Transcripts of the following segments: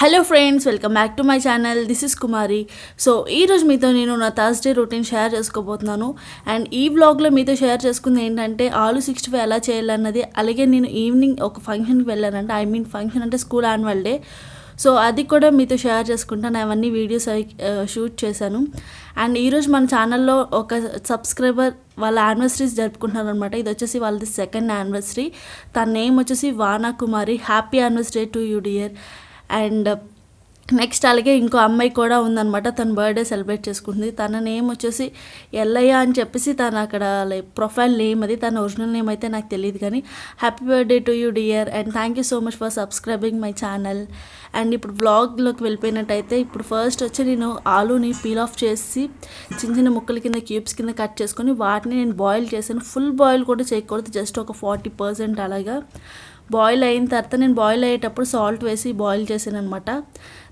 Hello friends welcome back to my channel this is Kumari so ఈరోజు మీతో నేను నా థర్స్డే రొటీన్ షేర్ చేసుకోబోతున్నాను. అండ్ ఈ బ్లాగ్లో మీతో షేర్ చేసుకుంది ఏంటంటే ఆలు సిక్స్టీ ఫైవ్ ఎలా చేయాలన్నది. అలాగే నేను ఈవినింగ్ ఒక ఫంక్షన్కి వెళ్ళానంటే ఐ మీన్ ఫంక్షన్ అంటే స్కూల్ యాన్యువల్ డే సో అది కూడా మీతో షేర్ చేసుకుంటాను. అవన్నీ వీడియోస్ అవి షూట్ చేశాను. అండ్ ఈరోజు మన ఛానల్లో ఒక సబ్స్క్రైబర్ వాళ్ళ యానివర్సరీస్ జరుపుకుంటున్నారు అనమాట ఇది వచ్చేసి వాళ్ళది సెకండ్ యానివర్సరీ తన నేమ్ వచ్చేసి Vana Kumari. Happy anniversary to you dear and next అలాగే ఇంకో అమ్మాయి కూడా ఉందనమాట తన బర్త్డే సెలబ్రేట్ చేసుకుంటుంది. తన నేమ్ వచ్చేసి ఎల్లయ్య అని చెప్పేసి తను అక్కడ లైక్ ప్రొఫైల్ నేమ్ అది. తన ఒరిజినల్ నేమ్ అయితే నాకు తెలియదు కానీ happy birthday to you dear and thank you so much for subscribing my channel. And ఇప్పుడు బ్లాగ్లోకి వెళ్ళిపోయినట్టయితే ఇప్పుడు ఫస్ట్ వచ్చి నేను ఆలూని పీల్ ఆఫ్ చేసి చిన్న చిన్న ముక్కల కింద క్యూబ్స్ కింద కట్ చేసుకొని వాటిని నేను బాయిల్ చేశాను. ఫుల్ బాయిల్ కూడా చేయకూడదు. జస్ట్ ఒక ఫార్టీ పర్సెంట్ అలాగా. బాయిల్ అయిన తర్వాత నేను బాయిల్ అయ్యేటప్పుడు సాల్ట్ వేసి బాయిల్ చేసాను అనమాట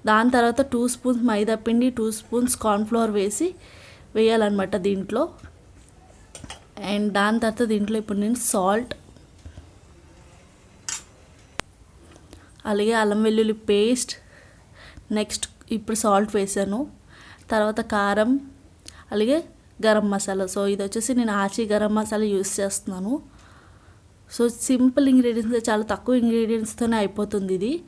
దాని తర్వాత టూ స్పూన్స్ మైదా పిండి టూ స్పూన్స్ కార్న్ఫ్లవర్ వేసి వేయాలన్నమాట దీంట్లో. అండ్ దాని తర్వాత దీంట్లో ఇప్పుడు నేను సాల్ట్ అలాగే అల్లం వెల్లుల్లి పేస్ట్ నెక్స్ట్ ఇప్పుడు సాల్ట్ వేసాను. తర్వాత కారం అలాగే గరం మసాలా. సో ఇది వచ్చేసి నేను ఆచి గరం మసాలా యూస్ చేస్తున్నాను. సో సింపుల్ ఇంగ్రీడియంట్స్ చాలా తక్కువ ఇంగ్రీడియంట్స్తోనే అయిపోతుంది ఇది.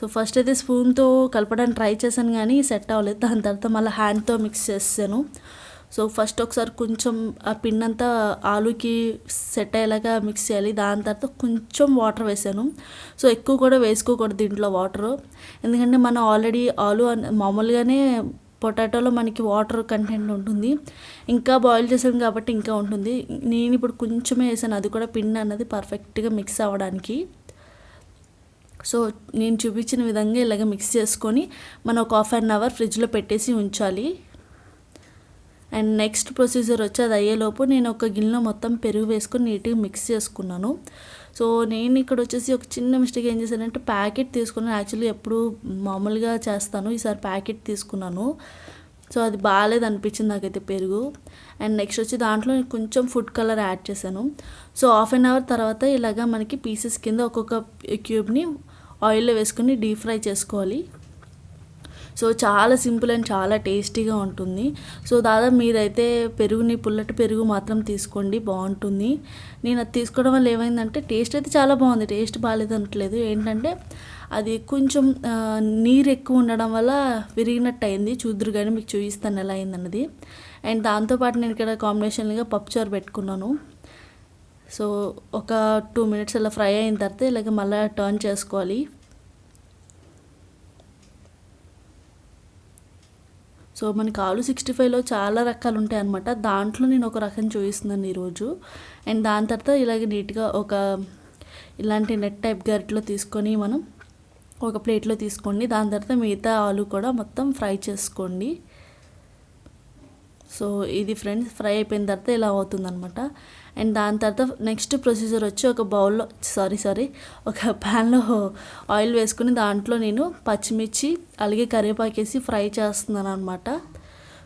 సో ఫస్ట్ అయితే స్పూన్తో కలపడానికి ట్రై చేశాను కానీ సెట్ అవ్వలేదు. దాని తర్వాత మళ్ళీ హ్యాండ్తో మిక్స్ చేసాను సో ఫస్ట్ ఒకసారి కొంచెం ఆ పిండంతా ఆలుకి సెట్ అయ్యేలాగా మిక్స్ చేయాలి. దాని తర్వాత కొంచెం వాటర్ వేసాను. సో ఎక్కువ కూడా వేసుకోకూడదు దీంట్లో వాటర్. ఎందుకంటే మనం ఆల్రెడీ ఆలు అన్- మామూలుగానే పొటాటోలో మనకి వాటర్ కంటెంట్ ఉంటుంది. ఇంకా బాయిల్ చేసాం కాబట్టి ఇంకా ఉంటుంది. నేను ఇప్పుడు కొంచెమే వేసాను. అది కూడా పిండి అన్నది పర్ఫెక్ట్గా మిక్స్ అవ్వడానికి. సో నేను చూపించిన విధంగా ఇలాగ మిక్స్ చేసుకొని మనం ఒక హాఫ్ అన్ అవర్ ఫ్రిడ్జ్లో పెట్టేసి ఉంచాలి. అండ్ నెక్స్ట్ ప్రొసీజర్ వచ్చి అది అయ్యేలోపు నేను ఒక గిన్నెలో మొత్తం పెరుగు వేసుకొని నీట్గా మిక్స్ చేసుకున్నాను. సో నేను ఇక్కడ వచ్చేసి ఒక చిన్న మిస్టేక్ ఏం చేశానంటే ప్యాకెట్ తీసుకున్నాను. యాక్చువల్లీ ఎప్పుడు మామూలుగా చేస్తాను. ఈసారి ప్యాకెట్ తీసుకున్నాను. సో అది బాగాలేదు అనిపించింది నాకైతే పెరుగు. అండ్ నెక్స్ట్ వచ్చి దాంట్లో నేను కొంచెం ఫుడ్ కలర్ యాడ్ చేశాను. సో హాఫ్ అన్ అవర్ తర్వాత ఇలాగా మనకి పీసెస్ కింద ఒక్కొక్క క్యూబ్ని ఆయిల్లో వేసుకొని డీప్ ఫ్రై చేసుకోవాలి. సో చాలా సింపుల్ అండ్ చాలా టేస్టీగా ఉంటుంది. సో దాదాపు మీరైతే పెరుగుని పుల్లటి పెరుగు మాత్రం తీసుకోండి బాగుంటుంది. నేను అది తీసుకోవడం వల్ల ఏమైందంటే టేస్ట్ అయితే చాలా బాగుంది టేస్ట్ బాగాలేదు అనట్లేదు ఏంటంటే అది కొంచెం నీరు ఎక్కువ ఉండడం వల్ల విరిగినట్టు అయింది చూద్దరు కానీ మీకు చూపిస్తాను ఎలా అయిందన్నది. అండ్ దాంతోపాటు నేను ఇక్కడ కాంబినేషన్గా పప్పుచారు పెట్టుకున్నాను. సో ఒక టూ మినిట్స్ అలా ఫ్రై అయిన తర్వాత ఇలాగ మళ్ళీ టర్న్ చేసుకోవాలి. సో మనకి ఆలు సిక్స్టీ ఫైవ్లో చాలా రకాలు ఉంటాయి అనమాట దాంట్లో నేను ఒక రకం చూపిస్తున్నాను ఈరోజు. అండ్ దాని తర్వాత ఇలాగే నీట్గా ఒక ఇలాంటి నెట్ టైప్ గరిటలో తీసుకొని మనం ఒక ప్లేట్లో తీసుకోండి. దాని తర్వాత మిగతా ఆలు కూడా మొత్తం ఫ్రై చేసుకోండి. సో ఇది ఫ్రెండ్స్ ఫ్రై అయిపోయిన తర్వాత ఇలా అవుతుందనమాట అండ్ దాని తర్వాత నెక్స్ట్ ప్రొసీజర్ వచ్చి ఒక బౌల్లో సారీ సారీ ఒక ప్యాన్లో ఆయిల్ వేసుకుని దాంట్లో నేను పచ్చిమిర్చి అలాగే కరివేపాకు వేసి ఫ్రై చేస్తున్నాను అనమాట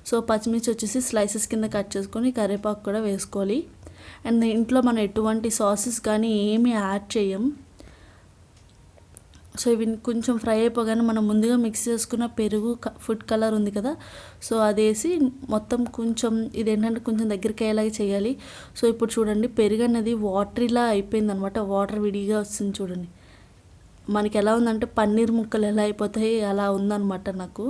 సో పచ్చిమిర్చి వచ్చేసి స్లైసెస్ కింద కట్ చేసుకొని కరివేపాకు కూడా వేసుకోవాలి. అండ్ ఇంట్లో మనం ఎటువంటి సాసెస్ కానీ ఏమీ యాడ్ చేయం. సో ఇవి కొంచెం ఫ్రై అయిపోగానే మనం ముందుగా మిక్స్ చేసుకున్న పెరుగు క- ఫుడ్ కలర్ ఉంది కదా సో అది వేసి మొత్తం కొంచెం ఇది ఏంటంటే కొంచెం దగ్గరికి అయ్యేలాగా చేయాలి. సో ఇప్పుడు చూడండి పెరుగు అనేది వాటరీలా అయిపోయింది అనమాట వాటర్ విడిగా వస్తుంది చూడండి. మనకి ఎలా ఉందంటే పన్నీర్ ముక్కలు ఎలా అయిపోతాయి అలా ఉందన్నమాట నాకు.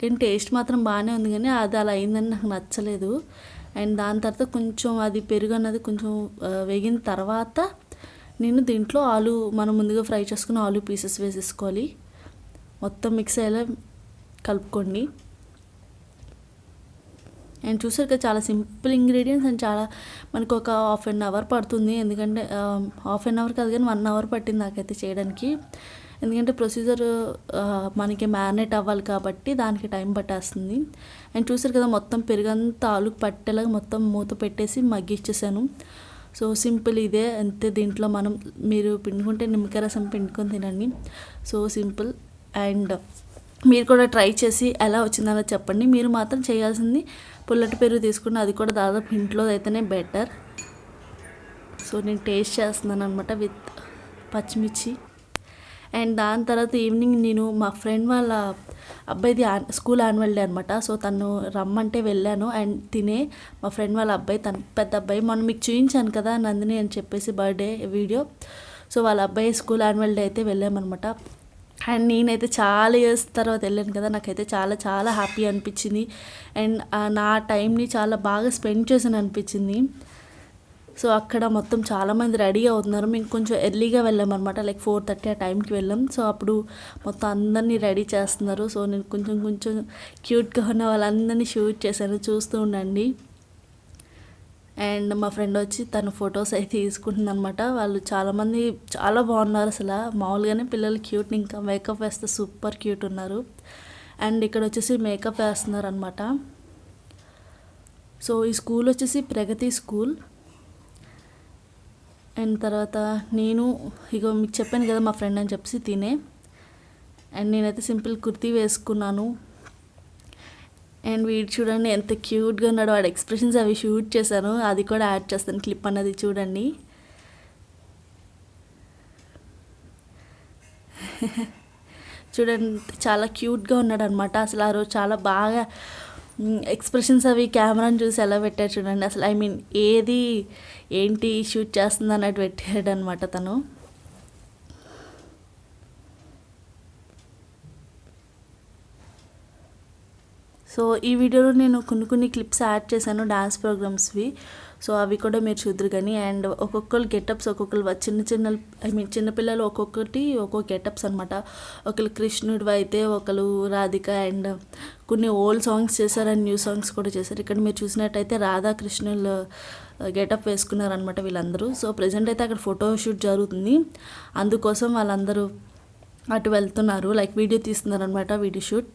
కానీ టేస్ట్ మాత్రం బాగానే ఉంది కానీ అది అలా అయిందని నాకు నచ్చలేదు. అండ్ దాని తర్వాత కొంచెం అది పెరుగు అన్నది కొంచెం వేగిన తర్వాత నేను దీంట్లో ఆలు మనం ముందుగా ఫ్రై చేసుకున్న ఆలు పీసెస్ వేసేసుకోవాలి. మొత్తం మిక్స్ అయ్యేలా కలుపుకోండి. అండ్ చూసారు కదా చాలా సింపుల్ ఇంగ్రీడియంట్స్ అండ్ చాలా మనకు ఒక హాఫ్ అన్ అవర్ పడుతుంది. ఎందుకంటే హాఫ్ అన్ అవర్ కాదు కానీ వన్ అవర్ పట్టింది నాకైతే చేయడానికి. ఎందుకంటే ప్రొసీజర్ మనకి మ్యారినేట్ అవ్వాలి కాబట్టి దానికి టైం పట్టేస్తుంది. అండ్ చూసారు కదా మొత్తం పెరుగంతా ఆలుకు పట్టేలాగా మొత్తం మూత పెట్టేసి మగ్గిచ్చేసాను సో సింపుల్ ఇదే. అంతే దీంట్లో మనం మీరు పిండుకుంటే నిమ్మకాయ రసం పిండుకొని తినండి. So simple. అండ్ మీరు కూడా ట్రై చేసి ఎలా వచ్చిందనో చెప్పండి. మీరు మాత్రం చేయాల్సింది పుల్లటి పెరుగు తీసుకుని అది కూడా దాదాపు ఇంట్లో అయితేనే బెటర్. సో నేను టేస్ట్ చేస్తున్నాను అనమాట విత్ పచ్చిమిర్చి. అండ్ దాని తర్వాత ఈవినింగ్ నేను మా ఫ్రెండ్ వాళ్ళ అబ్బాయిది స్కూల్ యాన్యువల్ డే అనమాట సో తను రమ్మంటే వెళ్ళాను. అండ్ తినే మా ఫ్రెండ్ వాళ్ళ అబ్బాయి తన పెద్ద అబ్బాయి. మనం మీకు చూపించాను కదా నందిని అని చెప్పేసి బర్త్డే వీడియో. సో వాళ్ళ అబ్బాయి స్కూల్ యాన్యువల్ డే అయితే వెళ్ళామన్నమాట. అండ్ నేనైతే చాలా ఇయర్స్ తర్వాత వెళ్ళాను కదా. నాకైతే చాలా చాలా హ్యాపీ అనిపించింది. అండ్ నా టైంని చాలా బాగా స్పెండ్ చేసాను అనిపించింది. సో అక్కడ మొత్తం చాలామంది రెడీ అవుతున్నారు. మేము కొంచెం ఎర్లీగా వెళ్ళామన్నమాట లైక్ ఫోర్ థర్టీ ఆ టైంకి వెళ్ళాం. సో అప్పుడు మొత్తం అందరినీ రెడీ చేస్తున్నారు. సో నేను కొంచెం కొంచెం క్యూట్గా ఉన్న వాళ్ళందరినీ షూట్ చేశాను. చూస్తూ ఉండండి. అండ్ మా ఫ్రెండ్ వచ్చి తన ఫొటోస్ అయితే తీసుకుంటుంది అనమాట వాళ్ళు చాలామంది చాలా బాగున్నారు అసలు. మామూలుగానే పిల్లలు క్యూట్ ఇంకా మేకప్ వేస్తే సూపర్ క్యూట్ ఉన్నారు. అండ్ ఇక్కడ వచ్చేసి మేకప్ వేస్తున్నారు అనమాట సో ఈ స్కూల్ వచ్చేసి ప్రగతి స్కూల్. అండ్ తర్వాత నేను ఇగో మీకు చెప్పాను కదా మా ఫ్రెండ్ అని చెప్పేసి తినే. అండ్ నేనైతే సింపుల్ కుర్తీ వేసుకున్నాను. అండ్ వీడు చూడండి ఎంత క్యూట్గా ఉన్నాడు వాడు ఎక్స్ప్రెషన్స్ అవి షూట్ చేశాను. అది కూడా యాడ్ చేస్తాను క్లిప్ అన్నది చూడండి. చూడండి చాలా క్యూట్గా ఉన్నాడు అనమాట అసలు ఆ రోజు చాలా బాగా ఎక్స్ప్రెషన్స్ అవి కెమెరాని చూసి ఎలా పెట్టారు చూడండి. అసలు ఐ మీన్ ఏది ఏంటి షూట్ చేస్తుంది అన్నట్టు పెట్టాడు అనమాట తను. సో ఈ వీడియోలో నేను కొన్ని కొన్ని క్లిప్స్ యాడ్ చేశాను డాన్స్ ప్రోగ్రామ్స్వి సో అవి కూడా మీరు చూద్దరు కానీ అండ్ ఒక్కొక్కరు గెటప్స్ ఒక్కొక్కరు చిన్న చిన్న ఐ మీన్ చిన్నపిల్లలు ఒక్కొక్కటి ఒక్కొక్క గెటప్స్ అనమాట ఒకరు కృష్ణుడు అయితే ఒకరు రాధిక అండ్ కొన్ని ఓల్డ్ సాంగ్స్ చేశారు అండ్ న్యూ సాంగ్స్ కూడా చేశారు. ఇక్కడ మీరు చూసినట్టయితే రాధాకృష్ణులు గెటప్ వేసుకున్నారనమాట వీళ్ళందరూ. సో ప్రజెంట్ అయితే అక్కడ ఫోటో షూట్ జరుగుతుంది. అందుకోసం వాళ్ళందరూ అటు వెళ్తున్నారు. లైక్ వీడియో తీస్తున్నారు అనమాట వీడియో షూట్.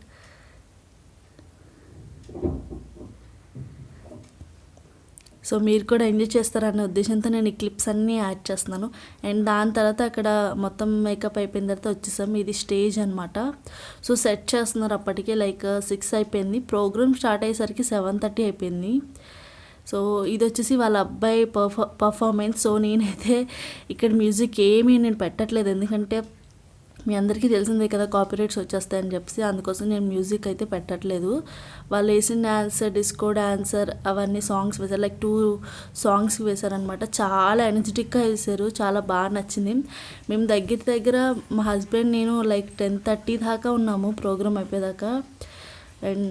సో మీరు కూడా ఎంజాయ్ చేస్తారనే ఉద్దేశంతో నేను ఈ క్లిప్స్ అన్నీ యాడ్ చేస్తున్నాను. అండ్ దాని తర్వాత అక్కడ మొత్తం మేకప్ అయిపోయిన తర్వాత వచ్చేసాం ఇది స్టేజ్ అనమాట సో సెట్ చేస్తున్నారు అప్పటికే లైక్ సిక్స్ అయిపోయింది. ప్రోగ్రామ్ స్టార్ట్ అయ్యేసరికి సెవెన్ థర్టీ అయిపోయింది. సో ఇది వచ్చేసి వాళ్ళ అబ్బాయి పర్ఫా పర్ఫార్మెన్స్ సో నేనైతే ఇక్కడ మ్యూజిక్ ఏమీ నేను పెట్టట్లేదు. ఎందుకంటే మీ అందరికీ తెలిసిందే కదా కాపీరైట్స్ వచ్చేస్తాయని చెప్పి అందుకోసం నేను మ్యూజిక్ అయితే పెట్టట్లేదు. వాళ్ళు వేసిన డాన్సర్ డిస్కో డాన్సర్ అవన్నీ సాంగ్స్ వేశారు. లైక్ టూ సాంగ్స్ వేశారనమాట చాలా ఎనర్జెటిక్గా వేశారు. చాలా బాగా నచ్చింది. మేము దగ్గర దగ్గర మా హస్బెండ్ నేను లైక్ టెన్ థర్టీ దాకా ఉన్నాము ప్రోగ్రామ్ అయిపోయేదాకా. అండ్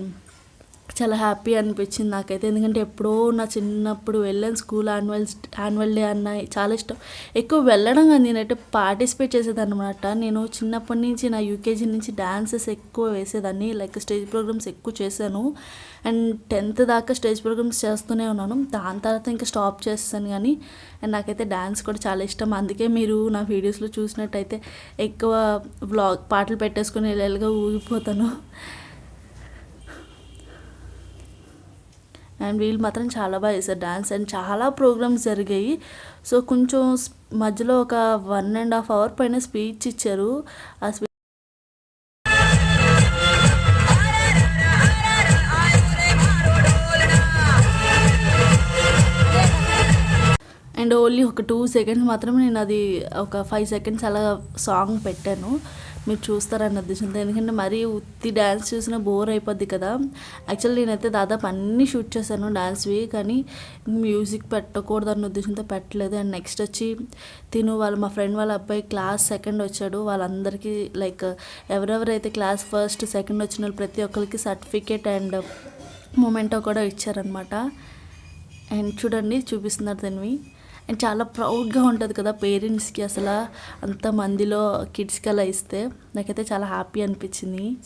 చాలా హ్యాపీ అనిపించింది నాకైతే. ఎందుకంటే ఎప్పుడో నా చిన్నప్పుడు వెళ్ళాను స్కూల్ యాన్యువల్ యాన్యువల్ డే అన్న చాలా ఇష్టం. ఎక్కువ వెళ్ళడం కానీ నేనైతే పార్టిసిపేట్ చేసేదన్నమాట నేను చిన్నప్పటి నుంచి నా యూకేజీ నుంచి డ్యాన్సెస్ ఎక్కువ వేసేదాన్ని. లైక్ స్టేజ్ ప్రోగ్రామ్స్ ఎక్కువ చేశాను. అండ్ టెన్త్ దాకా స్టేజ్ ప్రోగ్రామ్స్ చేస్తూనే ఉన్నాను. దాని తర్వాత ఇంకా స్టాప్ చేస్తాను కానీ అండ్ నాకైతే డ్యాన్స్ కూడా చాలా ఇష్టం. అందుకే మీరు నా వీడియోస్లో చూసినట్టయితే ఎక్కువ వ్లాగ్ పాటలు పెట్టేసుకుని వెళ్ళగా ఊగిపోతాను. అండ్ వీళ్ళు మాత్రం చాలా బాగా చేశారు. డ్యాన్స్ అండ్ చాలా ప్రోగ్రామ్స్ జరిగాయి. సో కొంచెం మధ్యలో ఒక వన్ అండ్ హాఫ్ అవర్ పైన స్పీచ్ ఇచ్చారు. ఆ స్పీచ్ అండ్ ఓన్లీ ఒక టూ సెకండ్స్ మాత్రమే నేను అది ఒక ఫైవ్ సెకండ్స్ అలా సాంగ్ పెట్టాను. మీరు చూస్తారన్న ఉద్దేశంతో. ఎందుకంటే మరీ ఉత్తి డ్యాన్స్ చూసినా బోర్ అయిపోద్ది కదా. యాక్చువల్లీ నేనైతే దాదాపు అన్నీ షూట్ చేశాను డ్యాన్స్వి కానీ మ్యూజిక్ పెట్టకూడదు అన్న ఉద్దేశంతో పెట్టలేదు. అండ్ నెక్స్ట్ వచ్చి తిను వాళ్ళ మా ఫ్రెండ్ వాళ్ళ అబ్బాయి క్లాస్ సెకండ్ వచ్చాడు. వాళ్ళందరికీ లైక్ ఎవరెవరైతే క్లాస్ ఫస్ట్ సెకండ్ వచ్చిన వాళ్ళు ప్రతి ఒక్కరికి సర్టిఫికేట్ అండ్ మొమెంటో కూడా ఇచ్చారనమాట అండ్ చూడండి చూపిస్తున్నారు దీనివి అండ్ చాలా ప్రౌడ్గా ఉంటుంది కదా పేరెంట్స్కి అసలు అంత మందిలో కిడ్స్కి అలా ఇస్తే. నాకైతే చాలా హ్యాపీ అనిపించింది.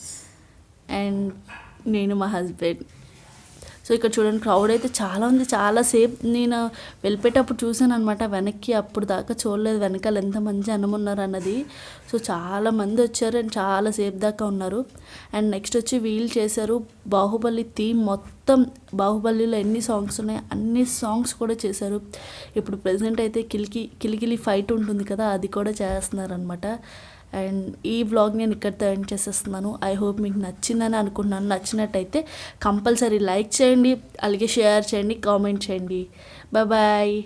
అండ్ నేను మా హస్బెండ్. సో ఇక్కడ చూడండి క్రౌడ్ అయితే చాలా ఉంది. చాలాసేపు నేను వెళ్ళిపోయేటప్పుడు చూశాను అనమాట వెనక్కి అప్పుడు దాకా చూడలేదు. వెనకాల ఎంతమంది జనం ఉన్నారు అన్నది. సో చాలా మంది వచ్చారు అండ్ చాలాసేపు దాకా ఉన్నారు. అండ్ నెక్స్ట్ వచ్చి వీల్ చేశారు బాహుబలి థీమ్ మొత్తం. బాహుబలిలో ఎన్ని సాంగ్స్ ఉన్నాయి అన్ని సాంగ్స్ కూడా చేశారు. ఇప్పుడు ప్రజెంట్ అయితే కిలికి కిలికిలి ఫైట్ ఉంటుంది కదా అది కూడా చేస్తున్నారు అనమాట అండ్ ఈ వ్లాగ్ నేను ఇక్కడితో ఎండ్ చేసేస్తున్నాను. ఐ హోప్ మీకు నచ్చిందని అనుకుంటున్నాను. నచ్చినట్టయితే కంపల్సరీ లైక్ చేయండి. అలాగే షేర్ చేయండి కామెంట్ చేయండి. బాయ్